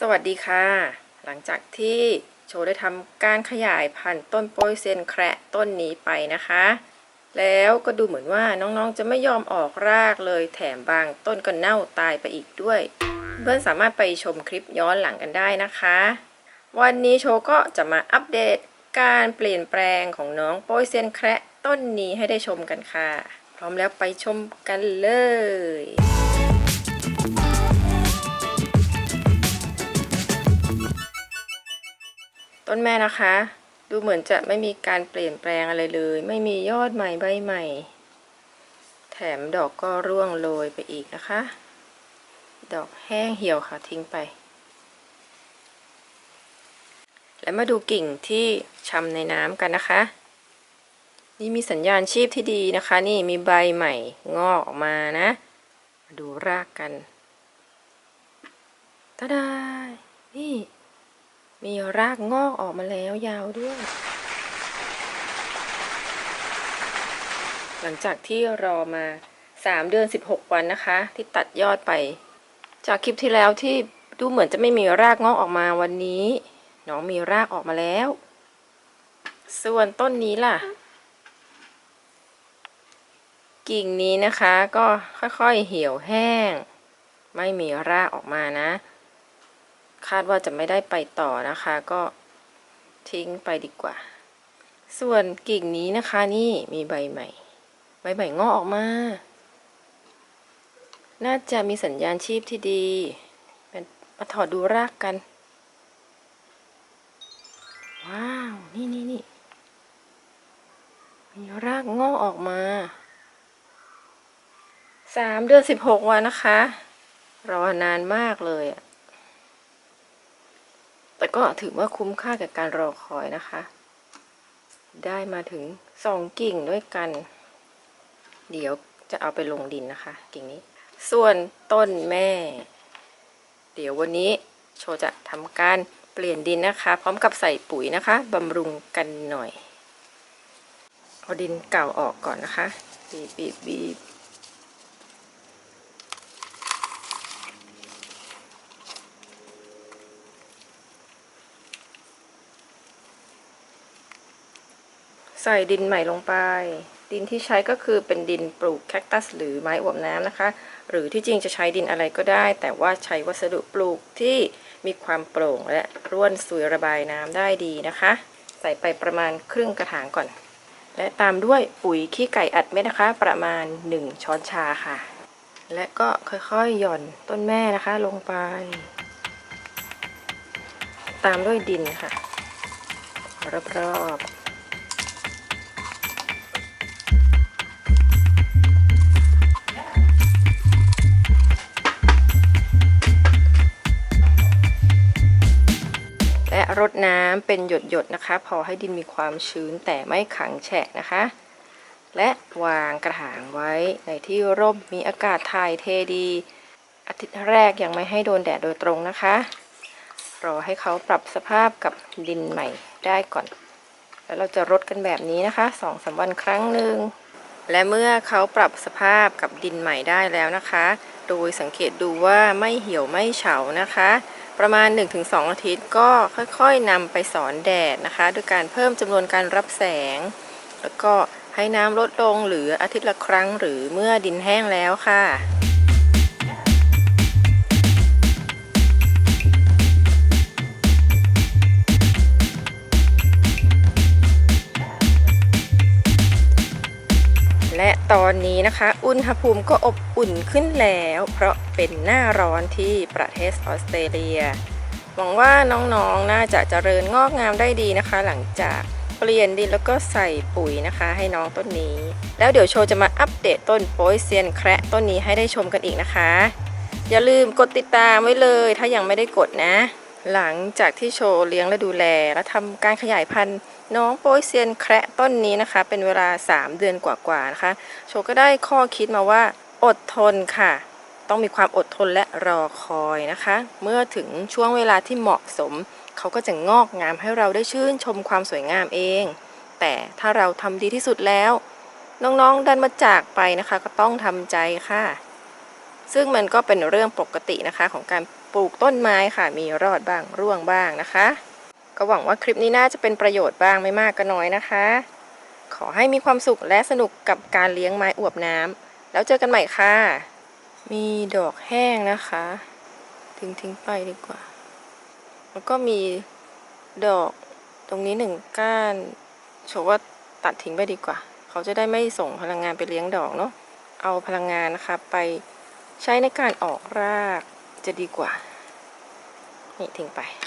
สวัสดีค่ะ หลังจากที่โชว์ได้ทำการขยายพันธุ์ต้นโปยเซียนแคระต้นนี้ไปนะคะ แล้วก็ดูเหมือนว่าน้องๆ จะไม่ยอมออกรากเลยแถมบางต้นก็เน่าตายไปอีกด้วย เพื่อนสามารถไปชมคลิปย้อนหลังกันได้นะคะ วันนี้โชว์ก็จะมาอัปเดตการเปลี่ยนแปลงของน้องโปยเซียนแคระต้นนี้ให้ได้ชมกันค่ะ พร้อมแล้วไปชมกันเลย ต้นแม่นะคะ ดูเหมือนจะไม่มีการเปลี่ยนแปลงอะไรเลย ไม่มียอดใหม่ใบใหม่ แถมดอกก็ร่วงโรยไปอีกนะคะ ดอกแห้งเหี่ยวค่ะทิ้งไป แล้วมาดูกิ่งที่ชำในน้ำกันนะคะ นี่มีสัญญาณชีพที่ดีนะคะ นี่มีใบใหม่งอกออกมานะมาดูรากกันตาดานี่ มีรากงอกออกมาแล้วยาวด้วย หลังจากที่รอมา 3 เดือน 16 วันนะคะ ที่ตัดยอดไป จากคลิปที่แล้วที่ดูเหมือนจะไม่มีรากงอกออกมาวันนี้น้องมีรากออกมาแล้ว ส่วนต้นนี้ล่ะ กิ่งนี้นะคะก็ค่อยๆเหี่ยวแห้ง ไม่มีรากออกมานะ คาดว่าจะไม่ได้ไปต่อนะคะ ก็ทิ้งไปดีกว่า ส่วนกิ่งนี้นะคะนี่มีใบใหม่ ใบใหม่งอกออกมา น่าจะมีสัญญาณชีพที่ดีมาถอดดูรากกัน ว้าว นี่นี่นี่มีรากงอกออกมาสามเดือนสิบหกวันนะคะ รอนานมากเลยอะ แต่ก็ถือว่าคุ้มค่ากับการรอคอยนะคะ ได้มาถึงสองกิ่งด้วยกัน เดี๋ยวจะเอาไปลงดินนะคะ กิ่งนี้ ส่วนต้นแม่ เดี๋ยววันนี้โชจะทำการเปลี่ยนดินนะคะ พร้อมกับใส่ปุ๋ยนะคะบำรุงกันหน่อย เอาดินเก่าออกก่อนนะคะบีบบีบ ใส่ดินใหม่ลงไป ดินที่ใช้ก็คือเป็นดินปลูกแคคตัสหรือไม้อวบน้ำนะคะ หรือที่จริงจะใช้ดินอะไรก็ได้ แต่ว่าใช้วัสดุปลูกที่มีความโปร่งและร่วนซุยระบายน้ำได้ดีนะคะ ใส่ไปประมาณครึ่งกระถางก่อน และตามด้วยปุ๋ยขี้ไก่อัดเม็ดนะคะ ประมาณ 1 ช้อนชาค่ะ และก็ค่อยๆหย่อนต้นแม่นะคะลงไป ตามด้วยดินค่ะรอบๆ รดน้ำเป็นหยดๆนะคะ พอให้ดินมีความชื้นแต่ไม่ขังแฉะนะคะ และวางกระถางไว้ในที่ร่มมีอากาศถ่ายเทดี อาทิตย์แรกยังไม่ให้โดนแดดโดยตรงนะคะ รอให้เขาปรับสภาพกับดินใหม่ได้ก่อน แล้วเราจะรดกันแบบนี้นะคะสองสามวันครั้งหนึ่งและเมื่อเขาปรับสภาพกับดินใหม่ได้แล้วนะคะ โดยสังเกตดูว่าไม่เหี่ยวไม่เฉานะคะ ประมาณ 1-2 อาทิตย์ก็ค่อยๆนำไปสอนแดดนะคะด้วยการเพิ่มจำนวนการรับแสง แล้วก็ให้น้ำลดลงหรืออาทิตย์ละครั้งหรือเมื่อดินแห้งแล้วค่ะ ตอนนี้นะคะ อุณหภูมิก็อบอุ่นขึ้นแล้ว เพราะเป็นหน้าร้อนที่ประเทศออสเตรเลีย หวังว่าน้องๆน่าจะเจริญงอกงามได้ดีนะคะ หลังจากเปลี่ยนดินแล้วก็ใส่ปุ๋ยนะคะ ให้น้องต้นนี้ แล้วเดี๋ยวโชว์จะมาอัปเดตต้นโปยเซียนแคระต้นนี้ให้ได้ชมกันอีกนะคะ อย่าลืมกดติดตามไว้เลย ถ้ายังไม่ได้กดนะ หลังจากที่โชว์เลี้ยงและดูแล และทำการขยายพันธุ์ น้องโปยเซียนแคระต้นนี้นะคะ เป็นเวลา 3 เดือนกว่าๆนะคะ โชก็ได้ข้อคิดมาว่า อดทนค่ะ ต้องมีความอดทนและรอคอยนะคะ เมื่อถึงช่วงเวลาที่เหมาะสม เขาก็จะงอกงามให้เราได้ชื่นชมความสวยงามเอง แต่ถ้าเราทำดีที่สุดแล้ว น้องๆดันมาจากไปนะคะ ก็ต้องทำใจค่ะ ซึ่งมันก็เป็นเรื่องปกตินะคะของการปลูกต้นไม้ค่ะ มีรอดบ้างร่วงบ้างนะคะ ก็หวังว่าคลิปนี้น่าจะเป็นประโยชน์บ้างไม่มากก็น้อยนะคะ ขอให้มีความสุขและสนุกกับการเลี้ยงไม้อวบน้ำแล้วเจอกันใหม่ค่ะ มีดอกแห้งนะคะ ทิ้งทิ้งไปดีกว่า แล้วก็มีดอกตรงนี้หนึ่งก้านโชว์ว่าตัดทิ้งไปดีกว่า เขาจะได้ไม่ส่งพลังงานไปเลี้ยงดอกเนาะเอาพลังงานนะคะไปใช้ในการออกรากจะดีกว่า นี่ทิ้งไป